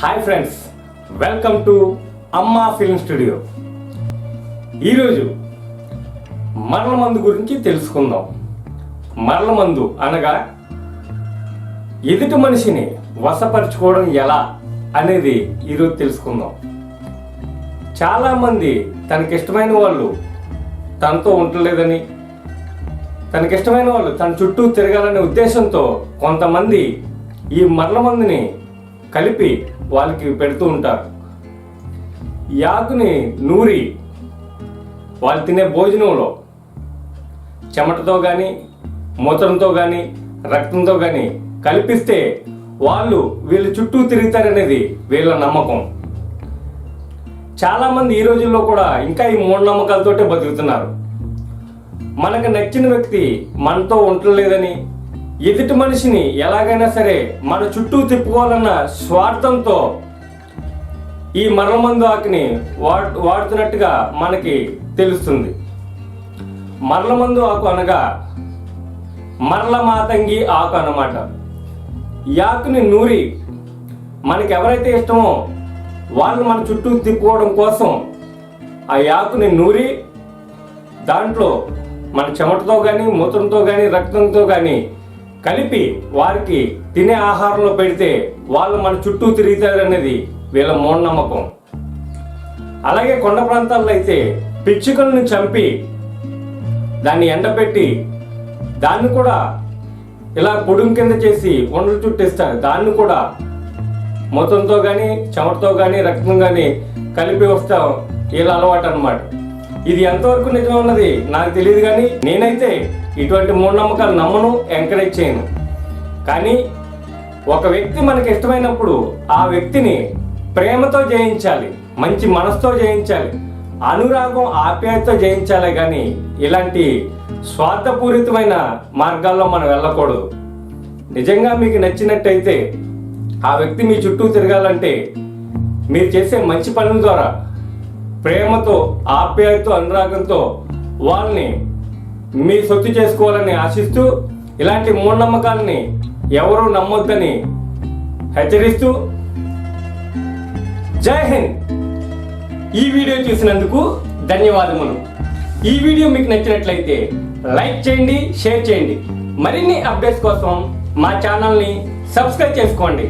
Hi friends welcome to Amma film studio. ఈరోజు మరల మందు గురించి తెలుసుకుందాం. మరల మందు అనగా ఎదుటి మనిషిని వశపరుచుకోవడం ఎలా అనేది ఈరోజు తెలుసుకుందాం. చాలామంది తనకిష్టమైన వాళ్ళు తనతో ఉండలేదని తనకిష్టమైన వాళ్ళు తన చుట్టూ తిరగాలనే ఉద్దేశంతో కొంతమంది ఈ మరల మందుని కలిపి వాళ్ళకి పెడుతూ ఉంటారు. ఈ ఆకుని నూరి వాళ్ళు తినే భోజనంలో చెమటతో కానీ మూత్రంతో కానీ రక్తంతో కానీ కల్పిస్తే వాళ్ళు వీళ్ళ చుట్టూ తిరుగుతారనేది వీళ్ళ నమ్మకం. చాలామంది ఈ రోజుల్లో కూడా ఇంకా ఈ మూఢనమ్మకాలతోటే బతుకుతున్నారు. మనకు నచ్చిన వ్యక్తి మనతో ఉండలేదని ఎదుటి మనిషిని ఎలాగైనా సరే మన చుట్టూ తిప్పుకోవాలన్న స్వార్థంతో ఈ మరలమందు ఆకుని వాడు వాడుతున్నట్టుగా మనకి తెలుస్తుంది. మరలమందు ఆకు అనగా మరల మాతంగి ఆకు అన్నమాట. ఈ ఆకుని నూరి మనకి ఎవరైతే ఇష్టమో వాళ్ళు మన చుట్టూ తిప్పుకోవడం కోసం ఆ ఆకుని నూరి దాంట్లో మన చెమటతో కానీ మూత్రంతో కానీ రక్తంతో కానీ కలిపి వారికి తినే ఆహారంలో పెడితే వాళ్ళు మన చుట్టూ తిరుగుతారనేది వీళ్ళ మూఢనమ్మకం. అలాగే కొండ ప్రాంతాల్లో అయితే పిచ్చుకలను చంపి దాన్ని ఎండబెట్టి దాన్ని కూడా ఇలా పొడుం కింద చేసి ఉండలు చుట్టిస్తారు. దాన్ని కూడా మొత్తంతో కానీ చెమటతో కానీ రక్తం కానీ కలిపి వస్తాం వీళ్ళ అలవాటు అనమాట ఇది ఎంతవరకు నిజం ఉన్నది నాకు తెలియదు కానీ నేనైతే ఇటువంటి మూఢనమ్మకాలు నమ్మను ఎంకరేజ్ చేయను. కానీ ఒక వ్యక్తి మనకి ఇష్టమైనప్పుడు ఆ వ్యక్తిని ప్రేమతో జయించాలి మంచి మనసుతో జయించాలి అనురాగం ఆప్యాయతతో జయించాలి కానీ ఇలాంటి స్వార్థపూరితమైన మార్గాల్లో మనం వెళ్ళకూడదు. నిజంగా మీకు నచ్చినట్టయితే ఆ వ్యక్తి మీ చుట్టూ తిరగాలంటే మీరు చేసే మంచి పనుల ద్వారా ప్రేమతో ఆప్యాయతతో అనురాగంతో వాళ్ళని మీ సొత్తు చేసుకోవాలని ఆశిస్తూ ఇలాంటి మూఢనమ్మకాలని ఎవరు నమ్మొద్దని హెచ్చరిస్తూ జై హింద్! ఈ వీడియో చూసినందుకు ధన్యవాదములు. ఈ వీడియో మీకు నచ్చినట్లయితే లైక్ చేయండి షేర్ చేయండి. మరిన్ని అప్డేట్స్ కోసం మా ఛానల్ని సబ్స్క్రైబ్ చేసుకోండి.